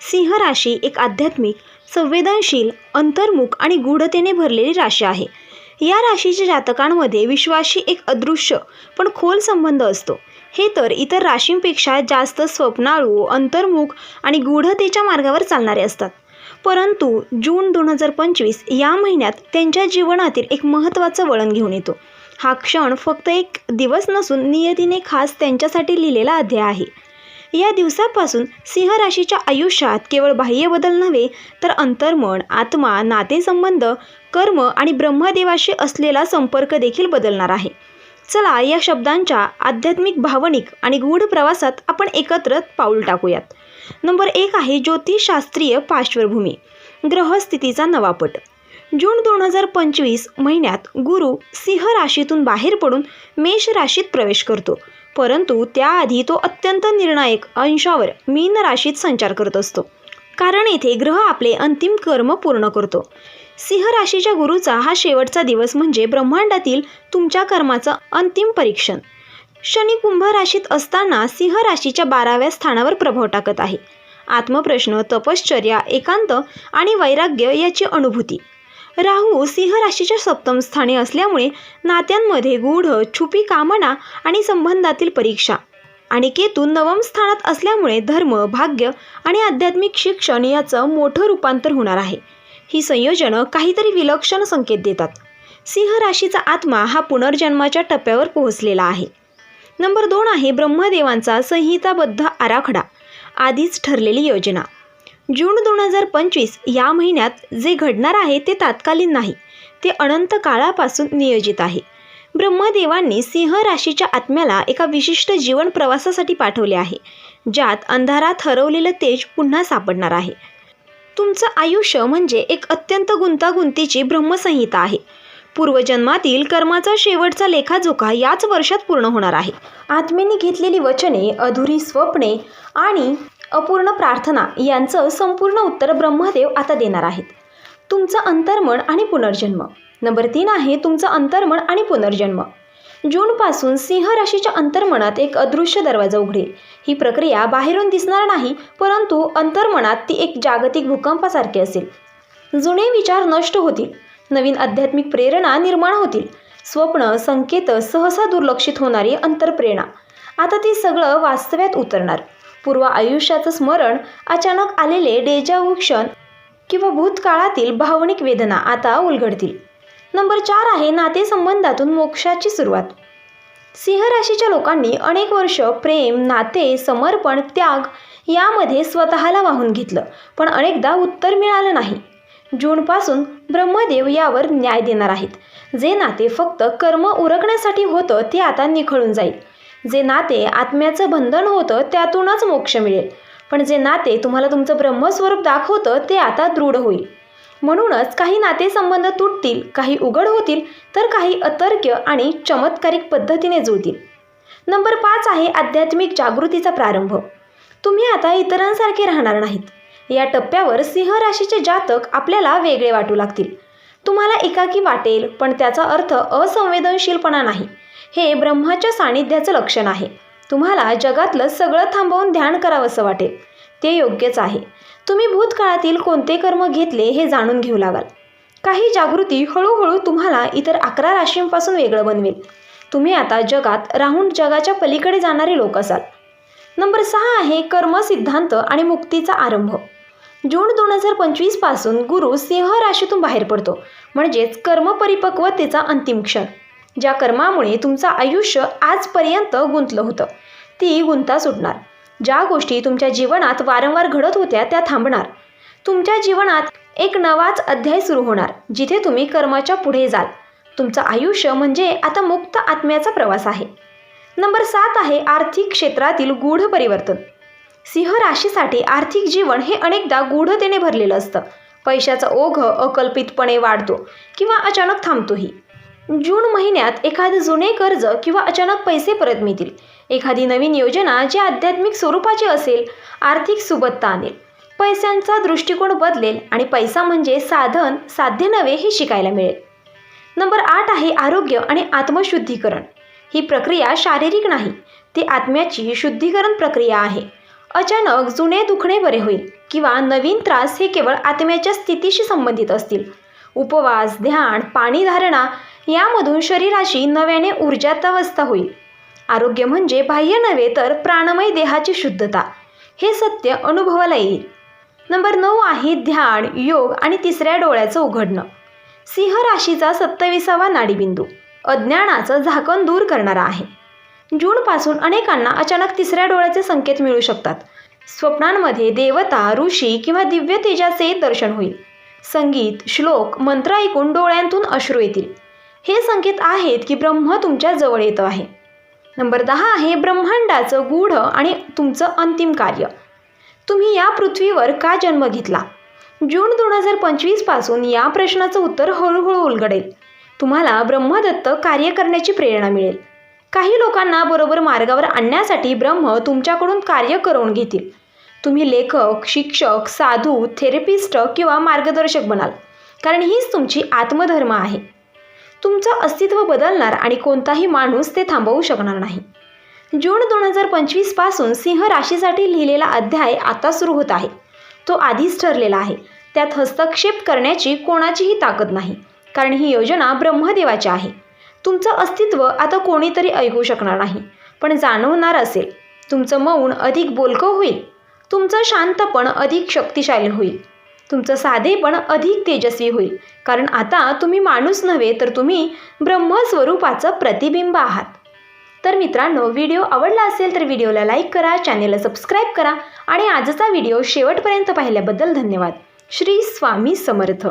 सिंह राशी एक आध्यात्मिक संवेदनशील अंतर्मुख आणि गूढतेने भरलेली राशी आहे. या राशीच्या जातकांमध्ये विश्वाशी एक अदृश्य पण खोल संबंध असतो. हे तर इतर राशींपेक्षा जास्त स्वप्नाळू अंतर्मुख आणि गूढतेच्या मार्गावर चालणारे असतात. परंतु जून दोन हजार पंचवीस या महिन्यात त्यांच्या जीवनातील एक महत्त्वाचं वळण घेऊन येतो. हा क्षण फक्त एक दिवस नसून नियतीने खास त्यांच्यासाठी लिहिलेला अध्याय आहे. या दिवसापासून सिंह राशीच्या आयुष्यात केवळ बाह्य बदल नव्हे तर अंतर्मन आत्मा नातेसंबंध कर्म आणि ब्रह्मदेवाशी असलेला संपर्क देखील बदलणार आहे. चला या शब्दांच्या आध्यात्मिक भावनिक आणि गूढ प्रवासात आपण एकत्र पाऊल टाकूयात. नंबर एक आहे ज्योतिषशास्त्रीय पार्श्वभूमी ग्रहस्थितीचा नवापट जून दोन हजार पंचवीस महिन्यात गुरु सिंह राशीतून बाहेर पडून मेष राशीत प्रवेश करतो. परंतु त्याआधी तो अत्यंत निर्णायक अंशावर मीन राशीत संचार करत असतो. कारण येथे ग्रह आपले अंतिम कर्म पूर्ण करतो. सिंह राशीच्या गुरुचा हा शेवटचा दिवस म्हणजे ब्रह्मांडातील तुमच्या कर्माचं अंतिम परीक्षण. शनी कुंभ राशीत असताना सिंह राशीच्या बाराव्या स्थानावर प्रभाव टाकत आहे. आत्मप्रश्न तपश्चर्या एकांत आणि वैराग्य याची अनुभूती. राहू सिंह राशीच्या सप्तम स्थानी असल्यामुळे नात्यांमध्ये गूढ छुपी कामना आणि संबंधातील परीक्षा. आणि केतू नवम स्थानात असल्यामुळे धर्म भाग्य आणि आध्यात्मिक शिक्षण याचं मोठं रूपांतर होणार आहे. ही संयोजनं काहीतरी विलक्षण संकेत देतात. सिंह राशीचा आत्मा हा पुनर्जन्माच्या टप्प्यावर पोहोचलेला आहे. नंबर दोन आहे ब्रह्मदेवांचा संहिताबद्ध आराखडा आधीच ठरलेली योजना. जून दोन हजार पंचवीस या महिन्यात जे घडणार आहे ते तात्कालीन नाही ते अनंत काळापासून नियोजित आहे. ब्रह्मदेवांनी सिंह राशीच्या आत्म्याला एका विशिष्ट जीवन प्रवासासाठी पाठवले आहे ज्यात अंधारात हरवलेलं तेज पुन्हा सापडणार आहे. तुमचं आयुष्य म्हणजे एक अत्यंत गुंतागुंतीची ब्रह्मसंहिता आहे. पूर्वजन्मातील कर्माचा शेवटचा लेखाजोखा याच वर्षात पूर्ण होणार आहे. आत्मेने घेतलेली वचने अधुरी स्वप्ने आणि अपूर्ण प्रार्थना यांचं संपूर्ण उत्तर ब्रह्मदेव आता देणार आहेत. तुमचं अंतर्मन आणि पुनर्जन्म. नंबर तीन आहे तुमचं अंतर्मन आणि पुनर्जन्म. जूनपासून सिंह राशीच्या अंतर्मनात एक अदृश्य दरवाजा उघडेल. ही प्रक्रिया बाहेरून दिसणार नाही परंतु अंतर्मनात ती एक जागतिक भूकंपासारखी असेल. जुने विचार नष्ट होतील. नवीन आध्यात्मिक प्रेरणा निर्माण होतील. स्वप्न संकेत सहसा दुर्लक्षित होणारी अंतरप्रेरणा. आता ती सगळं वास्तव्यात उतरणार. पूर्व आयुष्याचं स्मरण अचानक आलेले डेजावू क्षण किंवा भूतकाळातील भावनिक वेदना आता उलगडतील. नंबर चार आहे नातेसंबंधातून मोक्षाची सुरुवात. सिंह राशीच्या लोकांनी अनेक वर्ष प्रेम नाते समर्पण त्याग यामध्ये स्वतःला वाहून घेतलं पण अनेकदा उत्तर मिळालं नाही. जूनपासून ब्रह्मदेव यावर न्याय देणार आहेत. जे नाते फक्त कर्म उरकण्यासाठी होतं ते आता निखळून जाईल. जे नाते आत्म्याचं बंधन होतं त्यातूनच मोक्ष मिळेल. पण जे नाते तुम्हाला तुमचं ब्रह्मस्वरूप दाखवतं ते आता दृढ होईल. म्हणूनच काही नातेसंबंध तुटतील काही उघड होतील तर काही अतर्क्य आणि चमत्कारिक पद्धतीने जुळतील. नंबर पाच आहे आध्यात्मिक जागृतीचा प्रारंभ. तुम्ही आता इतरांसारखे राहणार नाहीत. या टप्प्यावर सिंह राशीचे जातक आपल्याला वेगळे वाटू लागतील. तुम्हाला एकाकी वाटेल पण त्याचा अर्थ असंवेदनशीलपणा नाही. हे ब्रह्माच्या सानिध्याचं लक्षण आहे. तुम्हाला जगातलं सगळं थांबवून ध्यान करावंसं वाटेल. ते योग्यच आहे. तुम्ही भूतकाळातील कोणते कर्म घेतले हे जाणून घेऊ लागाल. काही जागृती हळूहळू तुम्हाला इतर अकरा राशींपासून वेगळं बनवेल. तुम्ही आता जगात राहून जगाच्या पलीकडे जाणारे लोक असाल. नंबर सहा आहे कर्म सिद्धांत आणि मुक्तीचा आरंभ. जून दोन हजार पंचवीसपासून गुरु सिंह राशीतून बाहेर पडतो. म्हणजेच कर्मपरिपक्वतेचा अंतिम क्षण. ज्या कर्मामुळे तुमचं आयुष्य आजपर्यंत गुंतलं होतं ती गुंता सुटणार. ज्या गोष्टी तुमच्या जीवनात वारंवार घडत होत्या त्या थांबणार. तुमच्या जीवनात एक नवाच अध्याय सुरू होणार जिथे तुम्ही कर्माच्या पुढे जाल. तुमचं आयुष्य म्हणजे आता मुक्त आत्म्याचा प्रवास आहे. नंबर सात आहे आर्थिक क्षेत्रातील गूढ परिवर्तन. सिंह राशीसाठी आर्थिक जीवन हे अनेकदा गूढतेने भरलेलं असतं. पैशाचा ओघ अकल्पितपणे वाढतो किंवा अचानक थांबतोही. जून महिन्यात एखादं जुने कर्ज किंवा अचानक पैसे परत मिळतील. एखादी नवीन योजना जी आध्यात्मिक स्वरूपाची असेल आर्थिक सुबत्ता आणेल. पैशांचा दृष्टिकोन बदलेल आणि पैसा म्हणजे साधन साध्य नव्हे हे शिकायला मिळेल. नंबर आठ आहे आरोग्य आणि आत्मशुद्धीकरण. ही प्रक्रिया शारीरिक नाही ती आत्म्याची शुद्धीकरण प्रक्रिया आहे. अचानक जुने दुखणे बरे होईल किंवा नवीन त्रास हे केवळ आत्म्याच्या स्थितीशी संबंधित असतील. उपवास ध्यान पाणी धारणा यामधून शरीराची नव्याने ऊर्जातावस्था होईल. आरोग्य म्हणजे बाह्य नव्हे तर प्राणमय देहाची शुद्धता. हे सत्य अनुभवाला येईल. नंबर नऊ आहे ध्यान योग आणि तिसऱ्या डोळ्याचं उघडणं. सिंह राशीचा सत्ताविसावा नाडीबिंदू. अज्ञानाचं झाकण दूर करणारा आहे. जूनपासून अनेकांना अचानक तिसऱ्या डोळ्याचे संकेत मिळू शकतात. स्वप्नांमध्ये देवता ऋषी किंवा दिव्य तेजाचे दर्शन होईल. संगीत श्लोक मंत्र ऐकून डोळ्यांतून अश्रू येतील. हे संकेत आहेत की ब्रह्म तुमच्या जवळ येतं आहे. नंबर दहा आहे ब्रह्मांडाचं गूढ आणि तुमचं अंतिम कार्य. तुम्ही या पृथ्वीवर का जन्म घेतला? जून दोन हजार पंचवीसपासून या प्रश्नाचं उत्तर हळूहळू उलगडेल. तुम्हाला ब्रह्मदत्त कार्य करण्याची प्रेरणा मिळेल. काही लोकांना बरोबर मार्गावर आणण्यासाठी ब्रह्म तुमच्याकडून कार्य करून घेतील. तुम्ही लेखक शिक्षक साधू थेरपिस्ट किंवा मार्गदर्शक बनाल. कारण हीच तुमची आत्मधर्म आहे. तुमचं अस्तित्व बदलणार आणि कोणताही माणूस ते थांबवू शकणार नाही. जून दोन हजार पंचवीसपासून सिंह राशीसाठी लिहिलेला अध्याय आता सुरू होत आहे. तो आधीच ठरलेला आहे. त्यात हस्तक्षेप करण्याची कोणाचीही ताकद नाही. कारण ही योजना ब्रह्मदेवाची आहे. तुमचं अस्तित्व आता कोणीतरी ऐकू शकणार नाही. पण जाणवणार असेल तुमचं मौन अधिक बोलकं होईल. तुमचं शांतपण अधिक शक्तिशाली होईल. तुमचं साधेपण अधिक तेजस्वी होईल. कारण आता तुम्ही माणूस नव्हे तर तुम्ही ब्रह्मस्वरूपाचं प्रतिबिंब आहात. तर मित्रांनो व्हिडिओ आवडला असेल तर व्हिडिओला लाईक करा चॅनेलला सबस्क्राईब करा आणि आजचा व्हिडिओ शेवटपर्यंत पाहिल्याबद्दल धन्यवाद. श्री स्वामी समर्थ.